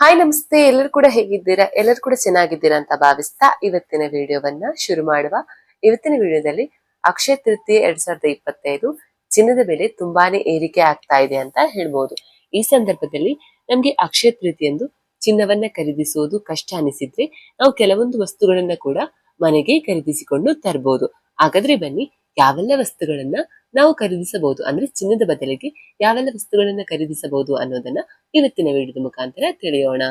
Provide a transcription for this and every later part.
Hi ನಮಸ್ತೆ. ಎಲ್ಲರೂ ಕೂಡ ಹೇಗಿದ್ದೀರಾ? ಎಲ್ಲರೂ ಕೂಡ ಚೆನ್ನಾಗಿದ್ದೀರಾ ಅಂತ ಭಾವಿಸ್ತಾ ಇವತ್ತಿನ ವಿಡಿಯೋವನ್ನ ಶುರು ಮಾಡುವ. ಇವತ್ತಿನ ವಿಡಿಯೋದಲ್ಲಿ ಅಕ್ಷಯ ತೃತೀಯ ಎರಡ್ ಸಾವಿರದ ಇಪ್ಪತ್ತೈದು ಚಿನ್ನದ ಬೆಲೆ ತುಂಬಾನೇ ಏರಿಕೆ ಆಗ್ತಾ ಇದೆ ಅಂತ ಹೇಳ್ಬೋದು. ಈ ಸಂದರ್ಭದಲ್ಲಿ ನಮ್ಗೆ ಅಕ್ಷಯ ತೃತೀಯಂದು ಚಿನ್ನವನ್ನ ಖರೀದಿಸುವುದು ಕಷ್ಟ ಅನಿಸಿದ್ರೆ ನಾವು ಕೆಲವೊಂದು ವಸ್ತುಗಳನ್ನ ಕೂಡ ಮನೆಗೆ ಖರೀದಿಸಿಕೊಂಡು ತರಬಹುದು ಹಾಗಾದ್ರೆ ಬನ್ನಿ, ಯಾವೆಲ್ಲ ವಸ್ತುಗಳನ್ನ ನಾವು ಖರೀದಿಸಬಹುದು. ಅಂದ್ರೆ ಚಿನ್ನದ ಬದಲಿಗೆ ಯಾವೆಲ್ಲ ವಸ್ತುಗಳನ್ನ ಖರೀದಿಸಬಹುದು ಅನ್ನೋದನ್ನ ಇವತ್ತಿನ ವಿಡಿಯೋದ ಮುಖಾಂತರ ತಿಳಿಯೋಣ.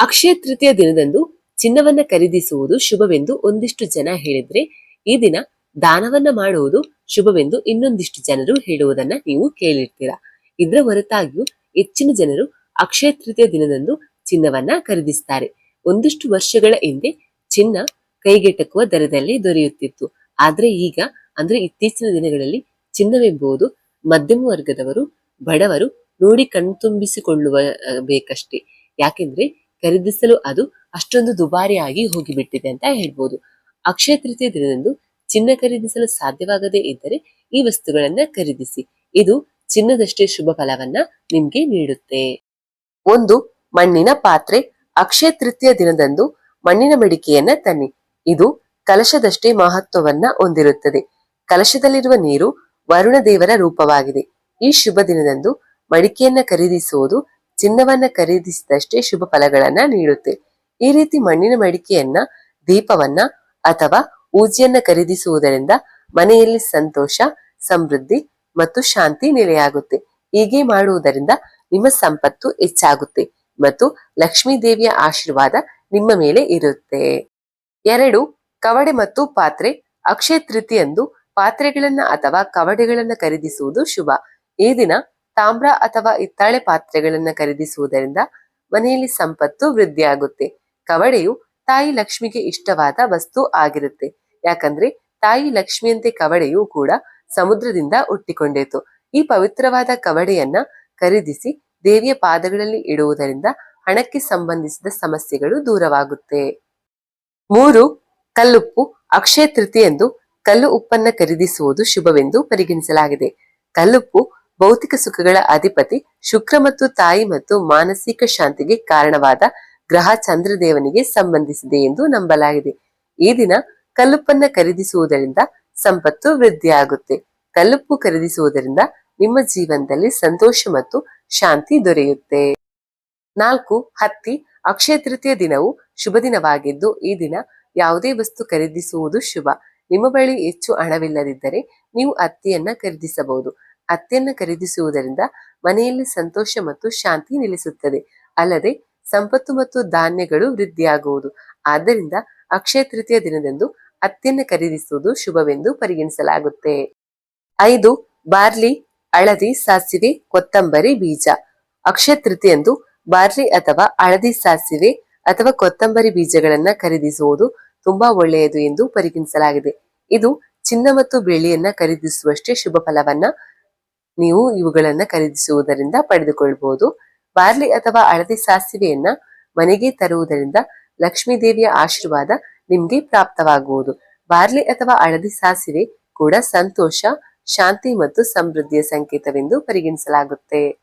ಅಕ್ಷಯ ತೃತೀಯ ದಿನದಂದು ಚಿನ್ನವನ್ನ ಖರೀದಿಸುವುದು ಶುಭವೆಂದು ಒಂದಿಷ್ಟು ಜನ ಹೇಳಿದ್ರೆ, ಈ ದಿನ ದಾನವನ್ನ ಮಾಡುವುದು ಶುಭವೆಂದು ಇನ್ನೊಂದಿಷ್ಟು ಜನರು ಹೇಳುವುದನ್ನ ನೀವು ಕೇಳಿರ್ತೀರಾ. ಇದರ ಹೊರತಾಗಿಯೂ ಹೆಚ್ಚಿನ ಜನರು ಅಕ್ಷಯ ತೃತೀಯ ದಿನದಂದು ಚಿನ್ನವನ್ನ ಖರೀದಿಸ್ತಾರೆ. ಒಂದಿಷ್ಟು ವರ್ಷಗಳ ಹಿಂದೆ ಚಿನ್ನ ಕೈಗೆಟಕುವ ದರದಲ್ಲಿ ದೊರೆಯುತ್ತಿತ್ತು. ಆದ್ರೆ ಈಗ, ಅಂದ್ರೆ ಇತ್ತೀಚಿನ ದಿನಗಳಲ್ಲಿ ಚಿನ್ನವೆಂಬುದು ಮಧ್ಯಮ ವರ್ಗದವರು, ಬಡವರು ನೋಡಿ ಕಣ್ತುಂಬಿಸಿಕೊಳ್ಳುವ ಬೇಕಷ್ಟೇ. ಯಾಕೆಂದ್ರೆ ಖರೀದಿಸಲು ಅದು ಅಷ್ಟೊಂದು ದುಬಾರಿಯಾಗಿ ಹೋಗಿಬಿಟ್ಟಿದೆ ಅಂತ ಹೇಳ್ಬೋದು. ಅಕ್ಷಯ ತೃತೀಯ ದಿನದಂದು ಚಿನ್ನ ಖರೀದಿಸಲು ಸಾಧ್ಯವಾಗದೇ ಇದ್ದರೆ ಈ ವಸ್ತುಗಳನ್ನ ಖರೀದಿಸಿ. ಇದು ಚಿನ್ನದಷ್ಟೇ ಶುಭ ಫಲವನ್ನ ನಿಮ್ಗೆ ನೀಡುತ್ತೆ. ಒಂದು, ಮಣ್ಣಿನ ಪಾತ್ರೆ. ಅಕ್ಷಯ ತೃತೀಯ ದಿನದಂದು ಮಣ್ಣಿನ ಮಡಿಕೆಯನ್ನ ತನ್ನಿ. ಇದು ಕಲಶದಷ್ಟೇ ಮಹತ್ವವನ್ನ ಹೊಂದಿರುತ್ತದೆ. ಕಲಶದಲ್ಲಿರುವ ನೀರು ವರುಣ ದೇವರ ರೂಪವಾಗಿದೆ. ಈ ಶುಭ ದಿನದಂದು ಮಡಿಕೆಯನ್ನ ಖರೀದಿಸುವುದು ಚಿನ್ನವನ್ನ ಖರೀದಿಸಿದಷ್ಟೇ ಶುಭ ಫಲಗಳನ್ನ ನೀಡುತ್ತೆ. ಈ ರೀತಿ ಮಣ್ಣಿನ ಮಡಿಕೆಯನ್ನ, ದೀಪವನ್ನ ಅಥವಾ ಊಜಿಯನ್ನ ಖರೀದಿಸುವುದರಿಂದ ಮನೆಯಲ್ಲಿ ಸಂತೋಷ, ಸಮೃದ್ಧಿ ಮತ್ತು ಶಾಂತಿ ನೆಲೆಯಾಗುತ್ತೆ. ಹೀಗೆ ಮಾಡುವುದರಿಂದ ನಿಮ್ಮ ಸಂಪತ್ತು ಹೆಚ್ಚಾಗುತ್ತೆ ಮತ್ತು ಲಕ್ಷ್ಮೀ ದೇವಿಯ ಆಶೀರ್ವಾದ ನಿಮ್ಮ ಮೇಲೆ ಇರುತ್ತೆ. ಎರಡು ಕವಡೆ ಮತ್ತು ಪಾತ್ರೆ, ಅಕ್ಷಯ ತೃತೀಯಂದು ಪಾತ್ರೆಗಳನ್ನ ಅಥವಾ ಕವಡೆಗಳನ್ನ ಖರೀದಿಸುವುದು ಶುಭ. ಈ ದಿನ ತಾಮ್ರ ಅಥವಾ ಹಿತ್ತಾಳೆ ಪಾತ್ರೆಗಳನ್ನ ಖರೀದಿಸುವುದರಿಂದ ಮನೆಯಲ್ಲಿ ಸಂಪತ್ತು ವೃದ್ಧಿಯಾಗುತ್ತೆ. ಕವಡೆಯು ತಾಯಿ ಲಕ್ಷ್ಮಿಗೆ ಇಷ್ಟವಾದ ವಸ್ತು ಆಗಿರುತ್ತೆ. ಯಾಕಂದ್ರೆ ತಾಯಿ ಲಕ್ಷ್ಮಿಯಂತೆ ಕವಡೆಯು ಕೂಡ ಸಮುದ್ರದಿಂದ ಹುಟ್ಟಿಕೊಂಡಿತು. ಈ ಪವಿತ್ರವಾದ ಕವಡೆಯನ್ನ ಖರೀದಿಸಿ ದೇವಿಯ ಪಾದಗಳಲ್ಲಿ ಇಡುವುದರಿಂದ ಹಣಕ್ಕೆ ಸಂಬಂಧಿಸಿದ ಸಮಸ್ಯೆಗಳು ದೂರವಾಗುತ್ತೆ. ಮೂರು ಕಲ್ಲುಪ್ಪು ಅಕ್ಷಯ ತೃತೀಯಂದು ಕಲ್ಲು ಉಪ್ಪನ್ನ ಖರೀದಿಸುವುದು ಶುಭವೆಂದು ಪರಿಗಣಿಸಲಾಗಿದೆ. ಕಲ್ಲುಪ್ಪು ಭೌತಿಕ ಸುಖಗಳ ಅಧಿಪತಿ, ಶುಕ್ರ ಮತ್ತು ತಾಯಿ ಮತ್ತು ಮಾನಸಿಕ ಶಾಂತಿಗೆ ಕಾರಣವಾದ ಗ್ರಹ ಚಂದ್ರದೇವನಿಗೆ ಸಂಬಂಧಿಸಿದೆ ಎಂದು ನಂಬಲಾಗಿದೆ. ಈ ದಿನ ಕಲ್ಲುಪ್ಪನ್ನ ಖರೀದಿಸುವುದರಿಂದ ಸಂಪತ್ತು ವೃದ್ಧಿಯಾಗುತ್ತೆ. ಕಲ್ಲುಪ್ಪು ಖರೀದಿಸುವುದರಿಂದ ನಿಮ್ಮ ಜೀವನದಲ್ಲಿ ಸಂತೋಷ ಮತ್ತು ಶಾಂತಿ ದೊರೆಯುತ್ತೆ. ನಾಲ್ಕು, ಹತ್ತಿ ಅಕ್ಷಯ ತೃತೀಯ ದಿನವು ಶುಭ ದಿನವಾಗಿದ್ದು ಈ ದಿನ ಯಾವುದೇ ವಸ್ತು ಖರೀದಿಸುವುದು ಶುಭ. ನಿಮ್ಮ ಬಳಿ ಹೆಚ್ಚು ಹಣವಿಲ್ಲದಿದ್ದರೆ ನೀವು ಅತ್ತಿಯನ್ನ ಖರೀದಿಸಬಹುದು. ಅತ್ತೆಯನ್ನ ಖರೀದಿಸುವುದರಿಂದ ಮನೆಯಲ್ಲಿ ಸಂತೋಷ ಮತ್ತು ಶಾಂತಿ ನೆಲೆಸುತ್ತದೆ. ಅಲ್ಲದೆ ಸಂಪತ್ತು ಮತ್ತು ಧಾನ್ಯಗಳು ವೃದ್ಧಿಯಾಗುವುದು. ಆದ್ದರಿಂದ ಅಕ್ಷಯ ತೃತೀಯ ದಿನದಂದು ಅತ್ತೆಯನ್ನ ಖರೀದಿಸುವುದು ಶುಭವೆಂದು ಪರಿಗಣಿಸಲಾಗುತ್ತೆ. ಐದು, ಬಾರ್ಲಿ, ಹಳದಿ, ಸಾಸಿವೆ, ಕೊತ್ತಂಬರಿ ಬೀಜ. ಅಕ್ಷಯ ತೃತೀಯಂದು ಬಾರ್ಲಿ ಅಥವಾ ಹಳದಿ, ಸಾಸಿವೆ ಅಥವಾ ಕೊತ್ತಂಬರಿ ಬೀಜಗಳನ್ನ ಖರೀದಿಸುವುದು ತುಂಬಾ ಒಳ್ಳೆಯದು ಎಂದು ಪರಿಗಣಿಸಲಾಗಿದೆ. ಇದು ಚಿನ್ನ ಮತ್ತು ಬೆಳ್ಳಿಯನ್ನ ಖರೀದಿಸುವಷ್ಟೇ ಶುಭ ಫಲವನ್ನ ನೀವು ಇವುಗಳನ್ನ ಖರೀದಿಸುವುದರಿಂದ ಪಡೆದುಕೊಳ್ಬಹುದು. ಬಾರ್ಲಿ ಅಥವಾ ಹಳದಿ ಸಾಸಿವೆಯನ್ನ ಮನೆಗೆ ತರುವುದರಿಂದ ಲಕ್ಷ್ಮೀ ದೇವಿಯ ಆಶೀರ್ವಾದ ನಿಮ್ಗೆ ಪ್ರಾಪ್ತವಾಗುವುದು. ಬಾರ್ಲಿ ಅಥವಾ ಹಳದಿ ಸಾಸಿವೆ ಕೂಡ ಸಂತೋಷ, ಶಾಂತಿ ಮತ್ತು ಸಮೃದ್ಧಿಯ ಸಂಕೇತವೆಂದು ಪರಿಗಣಿಸಲಾಗುತ್ತೆ.